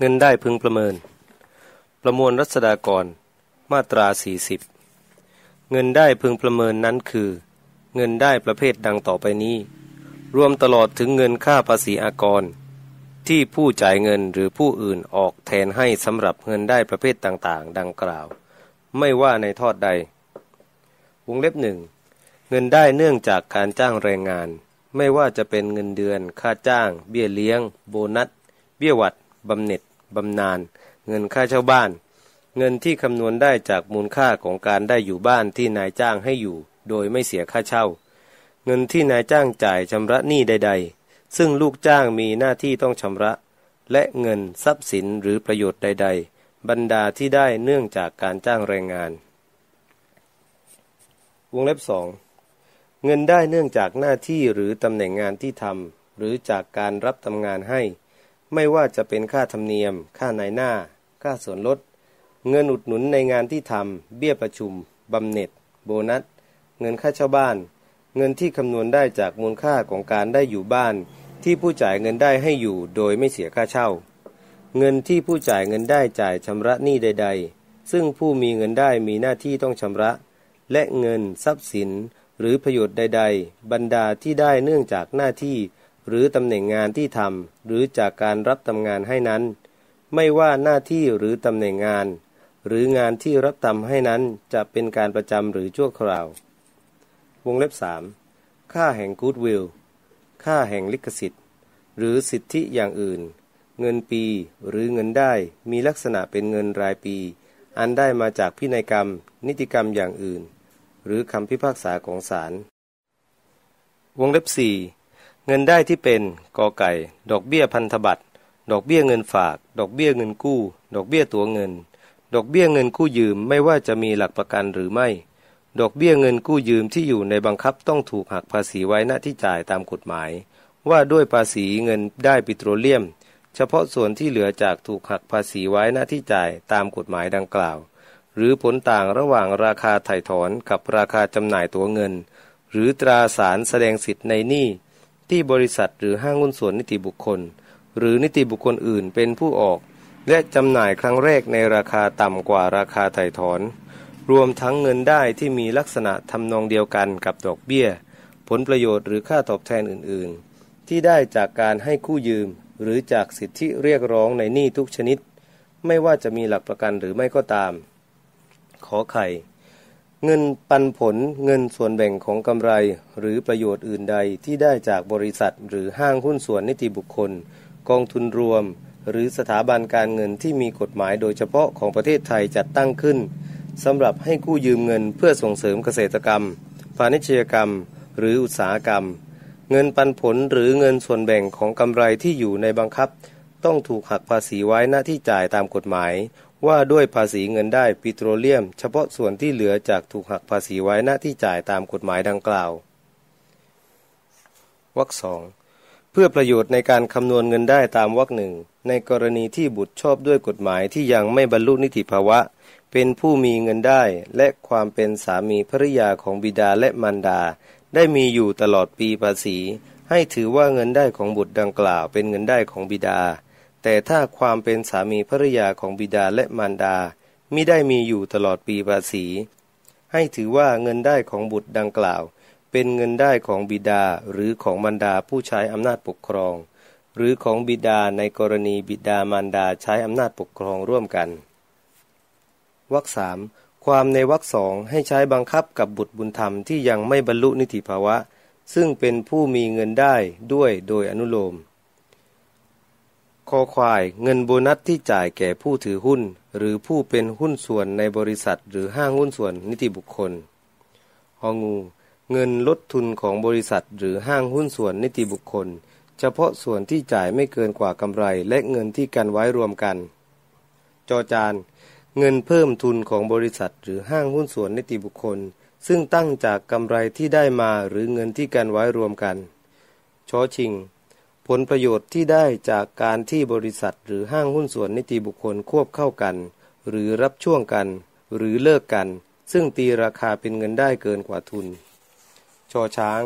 เงินได้พึงประเมิน ประมวลรัศดากร มาตรา 40 เงินได้พึงประเมินนั้นคือ เงินได้ประเภทดังต่อไปนี้ รวมตลอดถึงเงินค่าภาษีอากร ที่ผู้จ่ายเงินหรือผู้อื่นออกแทนให้สำหรับเงินได้ประเภทต่างๆ ดังกล่าว ไม่ว่าในทอดใด วงเล็บหนึ่งเงินได้เนื่องจากการจ้างแรงงาน ไม่ว่าจะเป็นเงินเดือน ค่าจ้าง เบี้ยเลี้ยง โบนัส เบี้ยหวัด บำเหน็จบำนาญเงินค่าเช่าบ้าน เงินที่คำนวณได้จากมูลค่าของการได้อยู่บ้านที่นายจ้างให้อยู่ โดยไม่เสียค่าเช่า เงินที่นายจ้างจ่ายชำระหนี้ใด ๆ ซึ่งลูกจ้างมีหน้าที่ต้องชำระ และเงินทรัพย์สินหรือประโยชน์ใด ๆ บรรดาที่ได้เนื่องจากการจ้างแรงงาน วงเล็บสองเงินได้เนื่องจากหน้าที่หรือตำแหน่งงานที่ทำหรือจากการรับทำงานให้ ไม่ว่าจะเป็นค่าธรรมเนียม ค่านายหน้า ค่าส่วนลด เงินอุดหนุนในงานที่ทำเบี้ยประชุมบำเหน็จ โบนัส เงินค่าเช่าบ้าน เงินที่คำนวณได้จากมูลค่าของการได้อยู่บ้าน ที่ผู้จ่ายเงินได้ให้อยู่โดยไม่เสียค่าเช่า เงินที่ผู้จ่ายเงินได้จ่ายชำระหนี้ใด ๆ ซึ่งผู้มีเงินได้มีหน้าที่ต้องชำระ และเงินทรัพย์สิน หรือประโยชน์ใด ๆ บรรดาที่ได้เนื่องจากหน้าที่ หรือตำแหน่งงานที่ทำหรือจากการรับทำงานให้นั้น ไม่ว่าหน้าที่หรือตำแหน่งงาน หรืองานที่รับทำให้นั้นจะเป็นการประจำหรือชั่วคราว วงเล็บสามค่าแห่งกูดวิลค่าแห่งลิขสิทธิ์ หรือสิทธิอย่างอื่น เงินปีหรือเงินได้มีลักษณะเป็นเงินรายปี อันได้มาจากพินัยกรรม นิติกรรมอย่างอื่น หรือคำพิพากษาของศาลวงเล็บสี่ เงินได้ที่เป็นกอไก่ ดอกเบี้ยพันธบัตร ดอกเบี้ยเงินฝาก ดอกเบี้ยเงินกู้ ดอกเบี้ยตัวเงิน ดอกเบี้ยเงินกู้ยืมไม่ว่าจะมีหลักประกันหรือไม่ ดอกเบี้ยเงินกู้ยืมที่อยู่ในบังคับต้องถูกหักภาษีไว้ณที่จ่ายตามกฎหมาย ว่าด้วยภาษีเงินได้ปิโตรเลียม เฉพาะส่วนที่เหลือจากถูกหักภาษีไว้ณที่จ่ายตามกฎหมายดังกล่าว หรือผลต่างระหว่างราคาไถ่ถอนกับราคาจำหน่ายตัวเงิน หรือตราสารแสดงสิทธิ์ในหนี้ ที่บริษัทหรือห้างหุ้นส่วนนิติบุคคล หรือนิติบุคคลอื่นเป็นผู้ออก และจำหน่ายครั้งแรกในราคาต่ำกว่าราคาไถ่ถอน รวมทั้งเงินได้ที่มีลักษณะทำนองเดียวกันกับดอกเบี้ย ผลประโยชน์หรือค่าตอบแทนอื่นๆ ที่ได้จากการให้กู้ยืม หรือจากสิทธิเรียกร้องในหนี้ทุกชนิด ไม่ว่าจะมีหลักประกันหรือไม่ก็ตาม ขอไข่ เงินปันผลเงินส่วนแบ่งของกำไร หรือประโยชน์อื่นใดที่ได้จากบริษัท หรือห้างหุ้นส่วนนิติบุคคล กองทุนรวม หรือสถาบันการเงินที่มีกฎหมายโดยเฉพาะของประเทศไทยจัดตั้งขึ้นสำหรับให้กู้ยืมเงินเพื่อส่งเสริมเกษตรกรรมพาณิชยกรรม หรืออุตสาหกรรม เงินปันผลหรือเงินส่วนแบ่งของกำไรที่อยู่ในบังคับ ต้องถูกหักภาษีไว้หน้าที่จ่ายตามกฎหมาย ว่าด้วยภาษีเงินได้ปิโตรเลียม เฉพาะส่วนที่เหลือจากถูกหักภาษีไว้หน้าที่จ่ายตามกฎหมายดังกล่าววรรคสองเพื่อประโยชน์ในการคำนวณเงินได้ตามวรรคหนึ่งในกรณีที่บุตรชอบด้วยกฎหมายที่ยังไม่บรรลุนิติภาวะ เป็นผู้มีเงินได้ และความเป็นสามีภริยาของบิดาและมารดา ได้มีอยู่ตลอดปีภาษี ให้ถือว่าเงินได้ของบุตรดังกล่าว เป็นเงินได้ของบิดา แต่ถ้าความเป็นสามีภริยาของบิดาและมารดามิได้มีอยู่ตลอดปีภาษี ให้ถือว่าเงินได้ของบุตรดังกล่าว เป็นเงินได้ของบิดาหรือของมารดาผู้ใช้อำนาจปกครอง หรือของบิดาในกรณีบิดามารดาใช้อำนาจปกครองร่วมกันวรรคสามความในวรรคสองให้ใช้บังคับกับบุตรบุญธรรมที่ยังไม่บรรลุนิติภาวะ ซึ่งเป็นผู้มีเงินได้ด้วยโดยอนุโลม คอควาย เงินโบนัสที่จ่ายแก่ผู้ถือหุ้น หรือผู้เป็นหุ้นส่วนในบริษัท หรือห้างหุ้นส่วนนิติบุคคลหองู เงินลดทุนของบริษัท หรือห้างหุ้นส่วนนิติบุคคล เฉพาะส่วนที่จ่ายไม่เกินกว่ากำไร และเงินที่กันไว้รวมกัน จอจานเงินเพิ่มทุนของบริษัท หรือห้างหุ้นส่วนนิติบุคคล ซึ่งตั้งจากกำไรที่ได้มาหรือเงินที่กันไว้รวมกันชอชิง ผลประโยชน์ที่ได้จากการที่บริษัทหรือห้างหุ้นส่วนนิติบุคคลควบเข้ากัน หรือรับช่วงกัน หรือเลิกกัน ซึ่งตีราคาเป็นเงินได้เกินกว่าทุนชอช้าง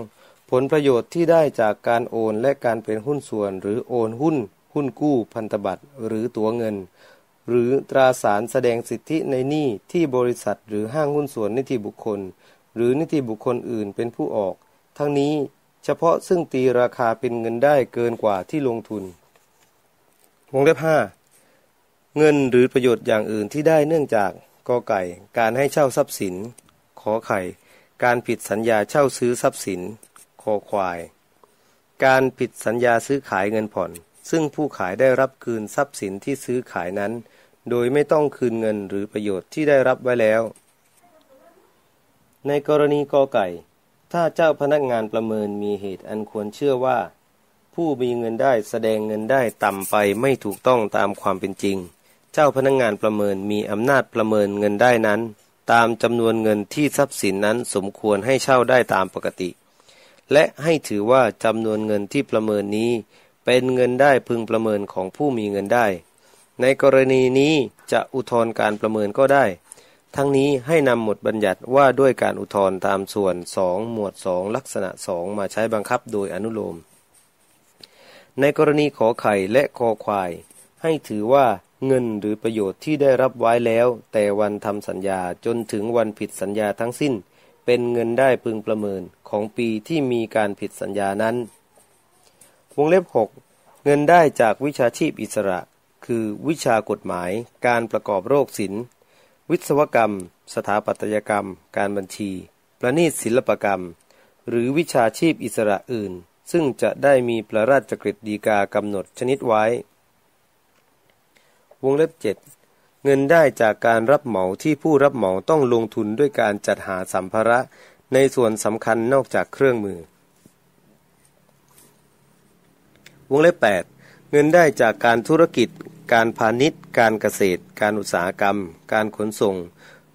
ผลประโยชน์ที่ได้จากการโอนและการเป็นหุ้นส่วน หรือโอนหุ้น หุ้นกู้พันธบัตรหรือตั๋วเงิน หรือตราสารแสดงสิทธิในหนี้ที่บริษัทหรือห้างหุ้นส่วนนิติบุคคล หรือนิติบุคคลอื่นเป็นผู้ออก ทั้งนี้ เฉพาะซึ่งตีราคาเป็นเงินได้เกินกว่าที่ลงทุน วงเล็บห้าเงินหรือประโยชน์อย่างอื่นที่ได้เนื่องจากกอไก่ การให้เช่าทรัพย์สิน ขอไข่ การผิดสัญญาเช่าซื้อทรัพย์สิน คอควาย การผิดสัญญาซื้อขายเงินผ่อน ซึ่งผู้ขายได้รับคืนทรัพย์สินที่ซื้อขายนั้น โดยไม่ต้องคืนเงินหรือประโยชน์ที่ได้รับไว้แล้ว ในกรณีกอไก่ ถ้าเจ้าพนักงานประเมินมีเหตุอันควรเชื่อว่า ผู้มีเงินได้แสดงเงินได้ต่ำไปไม่ถูกต้องตามความเป็นจริง เจ้าพนักงานประเมินมีอำนาจประเมินเงินได้นั้น ตามจำนวนเงินที่ทรัพย์สินนั้นสมควรให้เช่าได้ตามปกติ และให้ถือว่าจำนวนเงินที่ประเมินนี้ เป็นเงินได้พึงประเมินของผู้มีเงินได้ ในกรณีนี้จะอุทธรณ์การประเมินก็ได้ ทั้งนี้ให้นำหมดบัญญัติว่าด้วยการอุทธรณ์ตามส่วนสองหมวดสองลักษณะสองมาใช้บังคับโดยอนุโลม ในกรณีขอไข่และคอควาย ให้ถือว่าเงินหรือประโยชน์ที่ได้รับไว้แล้ว แต่วันทำสัญญาจนถึงวันผิดสัญญาทั้งสิ้น เป็นเงินได้พึงประเมินของปีที่มีการผิดสัญญานั้น วงเล็บ 6 เงินได้จากวิชาชีพอิสระ คือวิชากฎหมาย การประกอบโรคศิลป์ วิศวกรรม สถาปัตยกรรม การบัญชี ประณีตศิลปกรรม หรือวิชาชีพอิสระอื่น ซึ่งจะได้มีประราชกฤษฎีกากำหนดชนิดไว้ วงเล็บ 7 เงินได้จากการรับเหมาที่ผู้รับเหมาต้องลงทุนด้วยการจัดหาสัมภาระในส่วนสำคัญนอกจากเครื่องมือ วงเล็บ 8 เงินได้จากการธุรกิจ การพาณิชย์ การเกษตร การอุตสาหกรรม การขนส่ง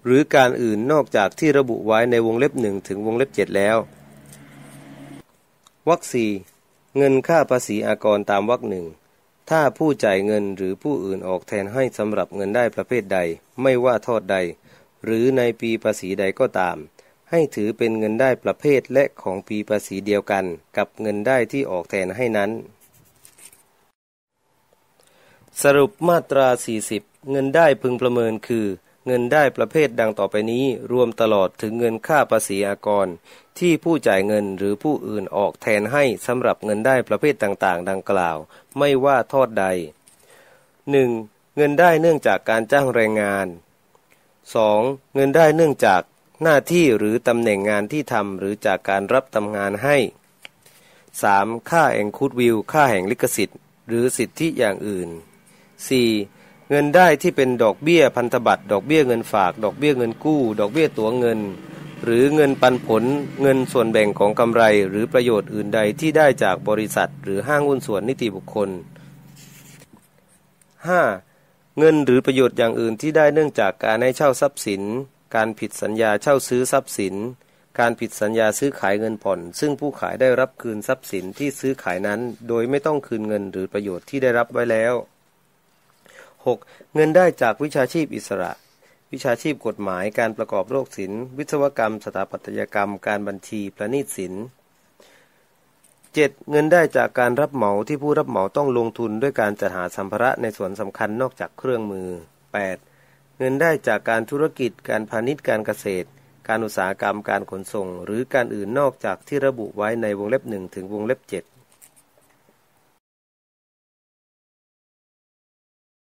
หรือการอื่นนอกจากที่ระบุไว้ในวงเล็บหนึ่งถึงวงเล็บ7แล้ววรรคสี่เงินค่าภาษีอากรตามวรรคหนึ่งถ้าผู้จ่ายเงินหรือผู้อื่นออกแทนให้สำหรับเงินได้ประเภทใด ไม่ว่าทอดใด หรือในปีภาษีใดก็ตาม ให้ถือเป็นเงินได้ประเภทและของปีภาษีเดียวกัน กับเงินได้ที่ออกแทนให้นั้น สรุปมาตรา 40 เงินได้พึงประเมินคือ เงินได้ประเภทดังต่อไปนี้ รวมตลอดถึงเงินค่าภาษีอากร ที่ผู้จ่ายเงินหรือผู้อื่นออกแทนให้สำหรับเงินได้ประเภทต่างๆ ดังกล่าว ไม่ว่าโทษใด 1. เงินได้เนื่องจากการจ้างแรงงาน 2. เงินได้เนื่องจากหน้าที่หรือตำแหน่งงานที่ทำหรือจากการรับทำงานให้ 3. ค่าแองคูดวิว ค่าแห่งลิขสิทธิ์ หรือสิทธิอย่างอื่น 4. เงินได้ที่เป็นดอกเบี้ยพันธบัตร ดอกเบี้ยเงินฝาก ดอกเบี้ยเงินกู้ ดอกเบี้ยตั๋วเงิน หรือเงินปันผล เงินส่วนแบ่งของกำไร หรือประโยชน์อื่นใดที่ได้จากบริษัท หรือห้างหุ้นส่วนนิติบุคคล 5. เงินหรือประโยชน์อย่างอื่นที่ได้เนื่องจากการให้เช่าทรัพย์สิน การผิดสัญญาเช่าซื้อทรัพย์สิน การผิดสัญญาซื้อขายเงินผ่อน ซึ่งผู้ขายได้รับคืนทรัพย์สินที่ซื้อขายนั้น โดยไม่ต้องคืนเงินหรือประโยชน์ที่ได้รับไว้แล้ว 6. เงินได้จากวิชาชีพอิสระ วิชาชีพกฎหมายการประกอบโรคศิลป์วิศวกรรม สถาปัตยกรรม การบัญชีประณีตศิลป์ 7. เงินได้จากการรับเหมาที่ผู้รับเหมาต้องลงทุนด้วยการจัดหาสัมภาระในส่วนสำคัญนอกจากเครื่องมือ 8. เงินได้จากการธุรกิจ การพาณิชย์การเกษตร การอุตสาหกรรมการขนส่ง หรือการอื่นนอกจากที่ระบุไว้ในวงเล็บหนึ่งถึงวงเล็บ7